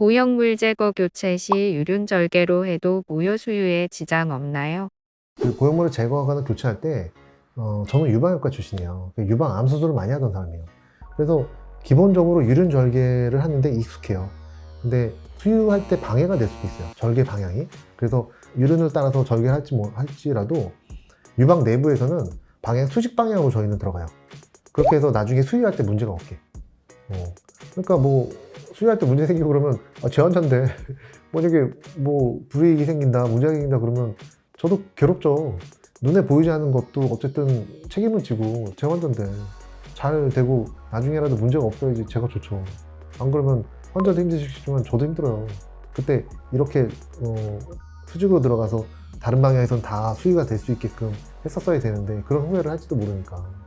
보형물 제거 교체 시 유륜 절개로 해도 모유 수유에 지장 없나요? 그 고형물을 제거하거나 교체할 때 어, 저는 유방외과 출신이에요. 그 유방 암 수술을 많이 하던 사람이에요. 그래서 기본적으로 유륜 절개를 하는데 익숙해요. 근데 수유할 때 방해가 될 수도 있어요. 절개 방향이. 그래서 유륜을 따라서 절개를 할지 뭐 할지라도 유방 내부에서는 방향 수직 방향으로 저희는 들어가요. 그렇게 해서 나중에 수유할 때 문제가 없게. 어. 그러니까 뭐 수유할 때 문제 생기고 그러면 아, 제 환자인데 만약에 뭐 불이익이 생긴다, 문제가 생긴다 그러면 저도 괴롭죠. 눈에 보이지 않는 것도 어쨌든 책임을 지고 제 환자인데 잘 되고 나중에라도 문제가 없어야지 제가 좋죠. 안 그러면 환자도 힘드시겠지만 저도 힘들어요. 그때 이렇게 어, 수직으로 들어가서 다른 방향에선 다 수위가 될 수 있게끔 했었어야 되는데 그런 후회를 할지도 모르니까.